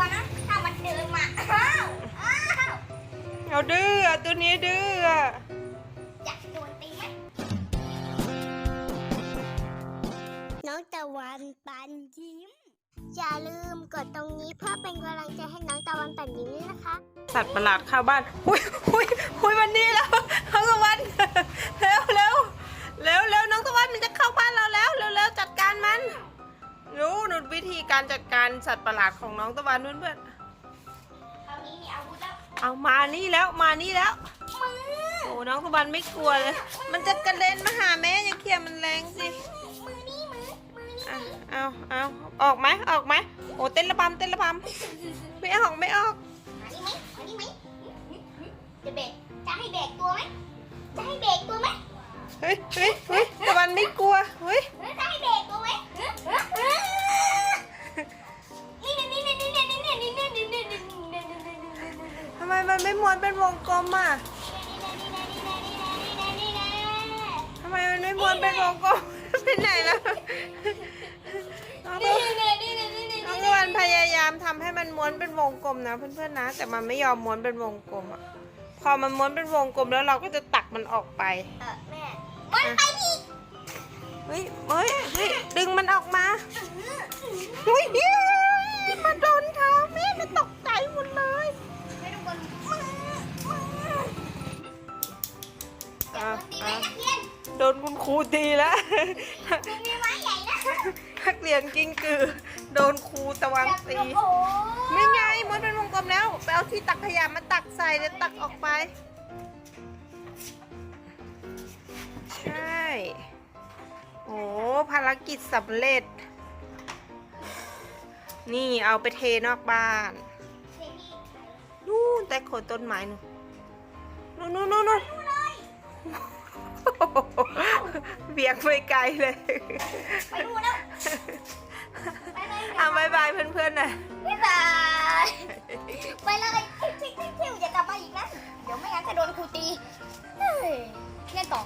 วนะ ถ้ามันเดินมาอ้าวอ้าวเอาดื้ออะตัวนี้ดื้ออะอยากโดนตีไหมน้องตะวันปันยิ้ม อย่าลืมกดตรงนี้เพื่อเป็นกำลังใจให้น้องตะวันปันยิ้มด้วยนะคะ สัตว์ประหลาดเข้าบ้านหุยหุยหุย การจัดการสัตว์ประหลาดของน้องตะวันเพื่อนคราวนี้มีอาวุธแล้วๆเอามานี่แล้วมานี่แล้ว มือ โอ้น้องตะวันไม่กลัวเลย มันจะกระเด็นมาหาแม่อย่าเขี่ยมันแรงสิมือนี่มือ มือนี่อะเอาเอาออกไหมออกไหมโอ้เต้นระบำเต้นระบำไม่ออกไม่ออกมานี่ไหมมานี่ไหมจะเบรกจะให้เบรกตัวไหมจะให้เบรกตัวไหมเฮ้ยเฮ้ยเฮ้ยตะวันไม่กลัวเฮ้ยเอ ไมมันไม่ม้วนเป็นวงกลมอะทำไมมันไม่ม้วนเป็นวงกลมไปไหนแล้วน้องตะวันน้องตะวันพยายามทำให้มันม้วนเป็นวงกลมนะเพื่อนๆนะ แต่มันไม่ยอมม้วนเป็นวงกลมอะ พอมันม้วนเป็นวงกลมแล้วเราก็จะตักมันออกไปเออแม่มันไปอีกเฮ้ยเฮ้ยเฮ้ยดึงมันออกมาเฮ้ยเฮ้ย โดนคุณครูตีแล้วคุณมีไม้ใหญ่นะนักเรียนกิ้งกือ โดนครูตะวันตี โอ้ไม่ไงม้วนเป็นวงกลมแล้วไปเอาที่ตักขยะมาตักใส่แล้วตักออกไป ใช่ โอ้ภารกิจสำเร็จ นี่เอาไปเทนอกบ้านนู่นแต่โคนต้นไม้นู่นนู่นนู่นนู่นเเบียงไปไกลเลย ไปดูนะไปเอาบายบายเพื่อนๆหน่อยบ๊ายบายไปเลยทิ้งทิ้งทิ้อย่ากลับมาอีกนะ เดี๋ยวไม่งั้นจะโดนครูตีเฮ้ยเล่นต่อ